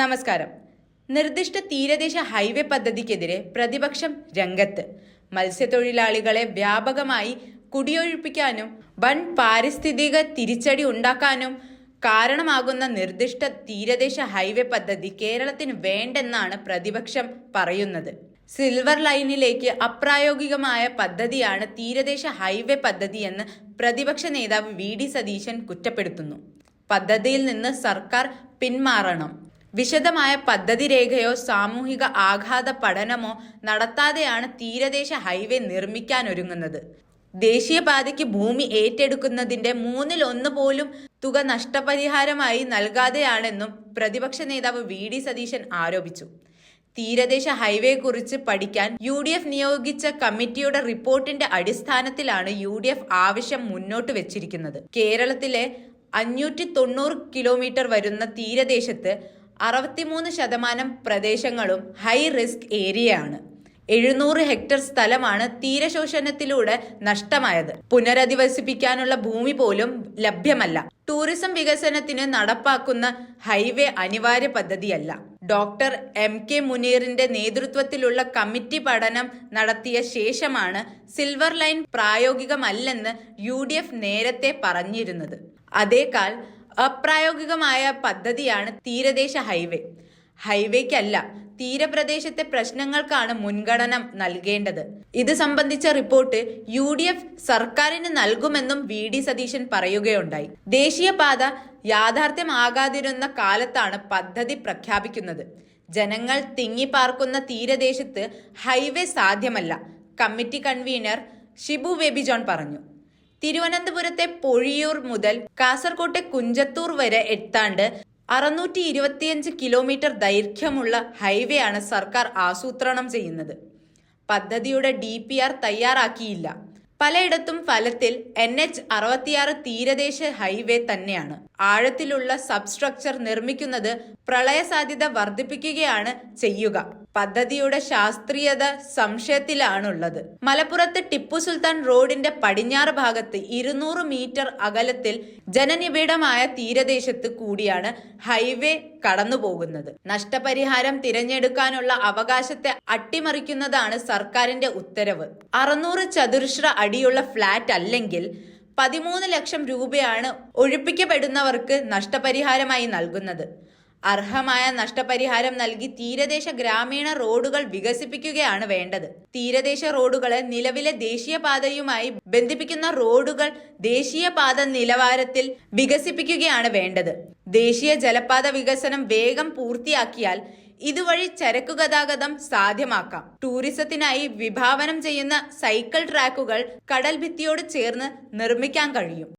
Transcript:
നമസ്കാരം. നിർദ്ദിഷ്ട തീരദേശ ഹൈവേ പദ്ധതിക്കെതിരെ പ്രതിപക്ഷം രംഗത്ത്. മത്സ്യത്തൊഴിലാളികളെ വ്യാപകമായി കുടിയൊഴിപ്പിക്കാനും വൻ പാരിസ്ഥിതിക തിരിച്ചടി ഉണ്ടാക്കാനും കാരണമാകുന്ന നിർദ്ദിഷ്ട തീരദേശ ഹൈവേ പദ്ധതി കേരളത്തിന് വേണ്ടെന്നാണ് പ്രതിപക്ഷം പറയുന്നത്. സിൽവർ ലൈനിലേക്ക് അപ്രായോഗികമായ പദ്ധതിയാണ് തീരദേശ ഹൈവേ പദ്ധതി എന്ന് പ്രതിപക്ഷ നേതാവ് വി ഡി സതീശൻ കുറ്റപ്പെടുത്തുന്നു. പദ്ധതിയിൽ നിന്ന് സർക്കാർ പിന്മാറണം. വിശദമായ പദ്ധതി രേഖയോ സാമൂഹിക ആഘാത പഠനമോ നടത്താതെയാണ് തീരദേശ ഹൈവേ നിർമ്മിക്കാനൊരുങ്ങുന്നത്. ദേശീയപാതയ്ക്ക് ഭൂമി ഏറ്റെടുക്കുന്നതിന്റെ മൂന്നിൽ ഒന്ന് പോലും തുക നഷ്ടപരിഹാരമായി നൽകാതെയാണെന്നും പ്രതിപക്ഷ നേതാവ് വി ഡി സതീശൻ ആരോപിച്ചു. തീരദേശ ഹൈവേയെക്കുറിച്ച് പഠിക്കാൻ യു ഡി എഫ് നിയോഗിച്ച കമ്മിറ്റിയുടെ റിപ്പോർട്ടിന്റെ അടിസ്ഥാനത്തിലാണ് യു ഡി എഫ് ആവശ്യം മുന്നോട്ട് വെച്ചിരിക്കുന്നത്. കേരളത്തിലെ അഞ്ഞൂറ്റി തൊണ്ണൂറ് കിലോമീറ്റർ വരുന്ന തീരദേശത്ത് അറുപത്തിമൂന്ന് ശതമാനം പ്രദേശങ്ങളും ഹൈ റിസ്ക് ഏരിയയാണ് എഴുന്നൂറ് ഹെക്ടർ സ്ഥലമാണ് തീരശോഷണത്തിലൂടെ നഷ്ടമായത്. പുനരധിവസിപ്പിക്കാനുള്ള ഭൂമി പോലും ലഭ്യമല്ല. ടൂറിസം വികസനത്തിന് നടപ്പാക്കുന്ന ഹൈവേ അനിവാര്യ പദ്ധതിയല്ല. ഡോക്ടർ എം കെ മുനീറിന്റെ നേതൃത്വത്തിലുള്ള കമ്മിറ്റി പഠനം നടത്തിയ ശേഷമാണ് സിൽവർ ലൈൻ പ്രായോഗികമല്ലെന്ന് യു നേരത്തെ പറഞ്ഞിരുന്നത്. അതേക്കാൾ അപ്രായോഗികമായ പദ്ധതിയാണ് തീരദേശ ഹൈവേ. ഹൈവേക്കല്ല തീരപ്രദേശത്തെ പ്രശ്നങ്ങൾക്കാണ് മുൻഗണന നൽകേണ്ടത്. ഇത് സംബന്ധിച്ച റിപ്പോർട്ട് യു ഡി എഫ് സർക്കാരിന് നൽകുമെന്നും വി ഡി സതീശൻ പറയുകയുണ്ടായി. ദേശീയപാത യാഥാർത്ഥ്യമാകാതിരുന്ന കാലത്താണ് പദ്ധതി പ്രഖ്യാപിക്കുന്നത്. ജനങ്ങൾ തിങ്ങിപ്പാർക്കുന്ന തീരദേശത്ത് ഹൈവേ സാധ്യമല്ല കമ്മിറ്റി കൺവീനർ ഷിബു ബേബി ജോൺ പറഞ്ഞു. തിരുവനന്തപുരത്തെ പൊഴിയൂർ മുതൽ കാസർകോട്ടെ കുഞ്ചത്തൂർ വരെ എത്താണ്ട് അറുന്നൂറ്റി ഇരുപത്തിയഞ്ച് കിലോമീറ്റർ ദൈർഘ്യമുള്ള ഹൈവേ ആണ് സർക്കാർ ആസൂത്രണം ചെയ്യുന്നത്. പദ്ധതിയുടെ ഡി പി ആർ തയ്യാറാക്കിയില്ല. പലയിടത്തും ഫലത്തിൽ എൻ എച്ച് അറുപത്തിയാറ് തീരദേശ ഹൈവേ തന്നെയാണ്. ആഴത്തിലുള്ള സബ്സ്ട്രക്ചർ നിർമ്മിക്കുന്നത് പ്രളയ സാധ്യത വർദ്ധിപ്പിക്കുകയാണ് ചെയ്യുക. പദ്ധതിയുടെ ശാസ്ത്രീയത സംശയത്തിലാണുള്ളത്. മലപ്പുറത്ത് ടിപ്പു സുൽത്താൻ റോഡിന്റെ പടിഞ്ഞാറ് ഭാഗത്ത് ഇരുന്നൂറ് മീറ്റർ അകലത്തിൽ ജനനിബിഡമായ തീരദേശത്ത് കൂടിയാണ് ഹൈവേ കടന്നുപോകുന്നത്. നഷ്ടപരിഹാരം തിരഞ്ഞെടുക്കാനുള്ള അവകാശത്തെ അട്ടിമറിക്കുന്നതാണ് സർക്കാരിന്റെ ഉത്തരവ്. അറുന്നൂറ് ചതുരശ്ര അടിയുള്ള ഫ്ലാറ്റ് അല്ലെങ്കിൽ പതിമൂന്ന് ലക്ഷം രൂപയാണ് ഒഴിപ്പിക്കപ്പെടുന്നവർക്ക് നഷ്ടപരിഹാരമായി നൽകുന്നത്. അർഹമായ നഷ്ടപരിഹാരം നൽകി തീരദേശ ഗ്രാമീണ റോഡുകൾ വികസിപ്പിക്കുകയാണ് വേണ്ടത്. തീരദേശ റോഡുകളെ നിലവിലെ ദേശീയപാതയുമായി ബന്ധിപ്പിക്കുന്ന റോഡുകൾ ദേശീയപാത നിലവാരത്തിൽ വികസിപ്പിക്കുകയാണ് വേണ്ടത്. ദേശീയ ജലപാത വികസനം വേഗം പൂർത്തിയാക്കിയാൽ ഇതുവഴി ചരക്കു ഗതാഗതം സാധ്യമാക്കാം. ടൂറിസത്തിനായി വിഭാവനം ചെയ്യുന്ന സൈക്കിൾ ട്രാക്കുകൾ കടൽ ഭിത്തിയോട് ചേർന്ന് നിർമ്മിക്കാൻ കഴിയും.